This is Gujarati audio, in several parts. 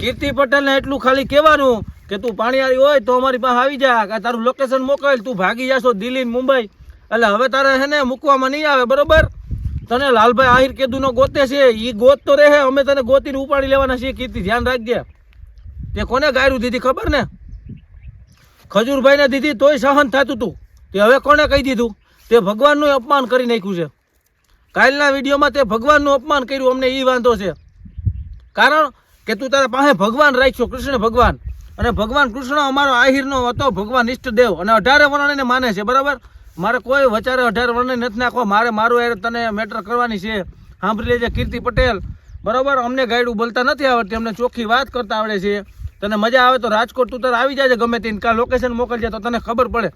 કીર્તિ પટેલને એટલું ખાલી કહેવાનું કે તું પાણીયારી હોય તો અમારી પાસે આવી જા, કે તારું લોકેશન મોકલ, તું ભાગી જાશો દિલ્હી મુંબઈ. એટલે હવે તારે હે ને મૂકવામાં નહીં આવે, બરોબર? તને લાલભાઈ આહિર કેદુનો ગોતે છે એ ગોત તો રહે, અમે તને ગોતીને ઉપાડી લેવાના છીએ, કીર્તિ, ધ્યાન રાખજે. તે કોને ગાયરું દીધી ખબર ને? ખજૂરભાઈને દીધી તોય સહન થતું હતું તે હવે કોને કહી દીધું? તે ભગવાનનું અપમાન કરી નાખ્યું છે. કાલના વિડીયોમાં તે ભગવાનનું અપમાન કર્યું, અમને એ વાંધો છે. કારણ કે તું તારા પાસે ભગવાન રાખ્યો, કૃષ્ણ ભગવાન. અને ભગવાન કૃષ્ણ અમારો આહિરનો હતો, ભગવાન ઈષ્ટદેવ. અને અઢારે વર્ણને માને છે, બરાબર? મારે કોઈ વચારે અઢાર વર્ણને નથી નાખવા. મારે મારું યાર તને મેટર કરવાની છે. સાંભળી લેજે, કીર્તિ પટેલ. બરાબર? અમને ગાયડું બોલતા નથી આવડતી, અમને ચોખ્ખી વાત કરતા આવડે છે. તને મજા આવે તો રાજકોટ તું તારે આવી જાય ગમે તેને કાં લોકેશન મોકલજે તો તને ખબર પડે.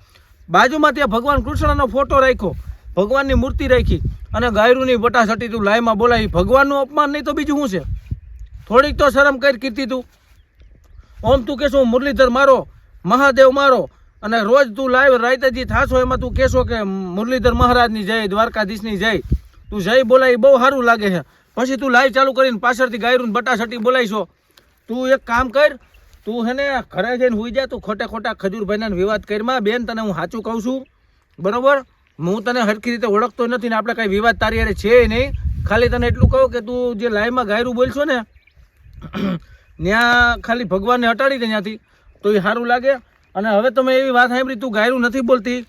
બાજુમાં ત્યાં ભગવાન કૃષ્ણનો ફોટો રાખ્યો. ભગવાનની મૂર્તિ રાખી. અને ગાયરુની બટાસટી તું લાઈમાં બોલાવી. ભગવાનનું અપમાન નહીં તો બીજું શું છે? થોડીક તો શરમ કરી કીધી તું. ઓમ તું કહેશો મુરલીધર મારો, મહાદેવ મારો, અને રોજ તું લાઈવ રાયતાજી થાશો એમાં તું કહેશો કે, મુરલીધર મહારાજની જય, દ્વારકાધીશની જય. તું જય બોલાય બહુ સારું લાગે છે. પછી તું લાઈવ ચાલુ કરીને પાછળથી ગાયરું બટાસટી બોલાવીશો. તું એક કામ કર, તું હેને ઘરે જઈને હોઈ જા, તું ખોટા ખોટા ખજૂરભાઈના વિવાદ કરીમાં બેન તને હું સાચું કહું છું. બરાબર? હું તને હરખી રીતે ઓળખતો નથી ને આપણે કાંઈ વિવાદ તારી અરે છે નહીં. ખાલી તને એટલું કહું કે તું જે લાઈવમાં ગાયરું બોલશો ને ત્યાં ખાલી ભગવાનને હટાડી દે ત્યાંથી તો એ સારું લાગે. અને હવે તમે એવી વાત સાંભળી, તું ગાયરું નથી બોલતી.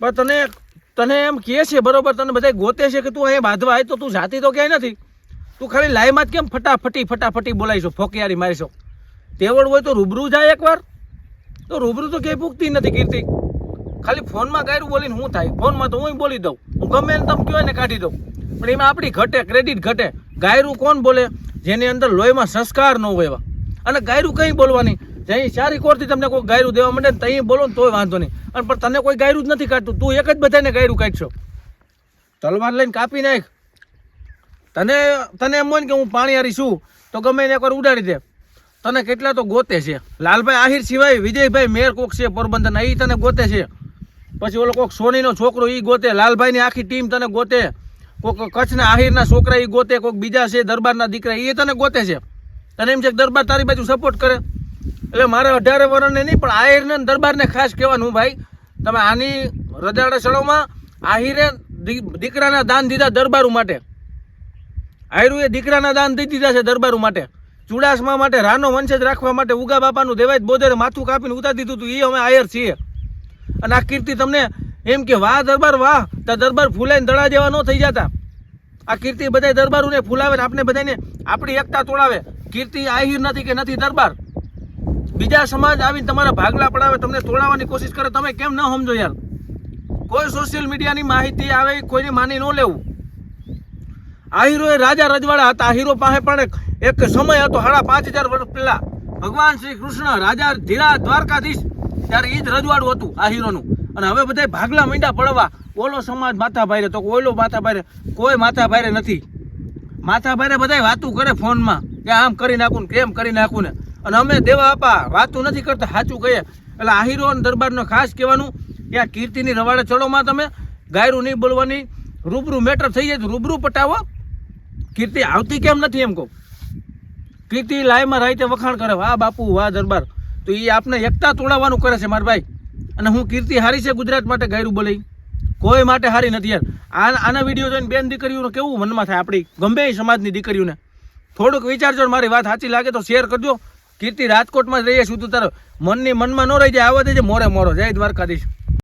પણ તને તને એમ કહે છે, બરોબર, તને બધા ગોતે છે કે તું અહીંયા બાંધવા આવે તો તું જાતી તો ક્યાંય નથી. તું ખાલી લાઈમાં જ કેમ ફટાફટી ફટાફટી બોલાવીશો, ફોકિયારી મારીશો. તેવડ હોય તો રૂબરૂ જાય એકવાર. તો રૂબરૂ તો ક્યાંય પૂગતી નથી કીર્તિ. ખાલી ફોનમાં ગાયરું બોલીને શું થાય? ફોનમાં તો હું બોલી દઉં. હું ગમે એને તમે કહો ને કાઢી દઉં. પણ એમાં આપણી ઘટે, ક્રેડિટ ઘટે. ગાયરું કોણ બોલે? જેની અંદર લોહીમાં સંસ્કાર ન હોય એવા. અને ગાયરું કંઈ બોલવાની જઈ ચારી કોરથી તમને કોઈ ગાયરું દેવા માંડે ને ત્યાં બોલો ને તોય વાંધો નહીં. અને પણ તને કોઈ ગાયરું જ નથી કાઢતું. તું એક જ બધાને ગાયરું કાઢશો. તલવાર લઈને કાપી નાખ. તને તને એમ હોય ને કે હું પાણીયારી છું, તો ગમે એને એકવાર ઉડાડી દે. તને કેટલા તો ગોતે છે. લાલભાઈ આહિર સિવાય વિજયભાઈ મેર કોક છે પોરબંદરના એ તને ગોતે છે. પછી ઓલો કોક સોનીનો છોકરો એ ગોતે. લાલભાઈની આખી ટીમ તને ગોતે. કોક કચ્છના આહિરના છોકરા એ ગોતે કોઈક બીજા છે, દરબારના દીકરા એ તને ગોતે છે. તને એમ છે કે દરબાર તારી બાજુ સપોર્ટ કરે. એટલે મારે અઢારે વર્ષને નહીં, પણ આહિરને દરબારને ખાસ કહેવાનું ભાઈ. તમે આની રજાડા સળોમાં આહિરે દીકરાના દાન દીધા દરબારો માટે. આયરુએ દીકરાના દાન દઈ દીધા છે દરબારો માટે. ચુડાસમા માટે રાનો વંશજ રાખવા માટે ઉગા બાપાનું દેવાય બોધેરે માથું કાપીને ઉતારી દીધું હતું એ અમે આયર છીએ. અને આ કીર્તિ તમને એમ કે વાહ દરબાર, વાહ. તો દરબાર ફૂલાઈને દડા જેવા ન થઈ જતા. આ કીર્તિ બધા દરબારોને ફૂલાવે આપણે બધાને આપણી એકતા તોડાવે. કીર્તિ આહિર નથી કે નથી દરબાર. બીજા સમાજ આવીને તમારા ભાગલા પડાવે, તમને તોડાવવાની કોશિશ કરે, તમે કેમ ન સમજો યાર? કોઈ સોશિયલ મીડિયાની માહિતી આવે, કોઈને માની ન લેવું. આહિરો એ રાજા રજવાડા હતા, આહિરો પાસે પણ એક એક સમય હતો, સાડા પાંચ હજાર વર્ષ પહેલા. ભગવાન શ્રી કૃષ્ણ રાજા ધીરા દ્વારકાધીશ ત્યારે એ જ રજવાડું હતું આહિરોનું. અને હવે બધા ભાગલા મીંડા પડવા. ઓલો સમાજ માથા ભારે તો ઓલો માથા ભારે કોઈ માથા ભારે નથી. માથા ભાઈ બધા વાતું કરે ફોનમાં. કે આમ કરી નાખું ને કેમ કરી નાખું ને. અને અમે દેવા આપા, વાતું નથી કરતા, સાચું કહીએ. એટલે આહિરો અને દરબારનો ખાસ કહેવાનું, કે આ કીર્તિની રવાડે ચડોમાં તમે. ગાયરું નહીં બોલવાની, રૂબરૂ મેટર થઈ જાય તો રૂબરૂ પટાવો. કીર્તિ આવતી કેમ નથી એમ કહું. કીર્તિ લાઈમાં રાઈતે વખાણ કરે, વાહ બાપુ, વાહ દરબાર. તો એ આપને એકતા તોડાવવાનું કરે છે મારા ભાઈ. અને હું કીર્તિ હારી છે ગુજરાત માટે ગાયરું બોલાઈ. કોઈ માટે હારી નથી યાર. આ આના વીડિયો જોઈને બેન દીકરીઓનું કેવું મનમાં થાય આપણી ગમે સમાજની દીકરીઓને. થોડુંક વિચારજો મારી વાત સાચી લાગે તો શેર કરજો. કીર્તિ રાજકોટમાં જ રહીએ છું, તું તારો મનની મનમાં ન રહી જાય આવવા દેજે મોરે મોરો. જય દ્વારકાધીશ.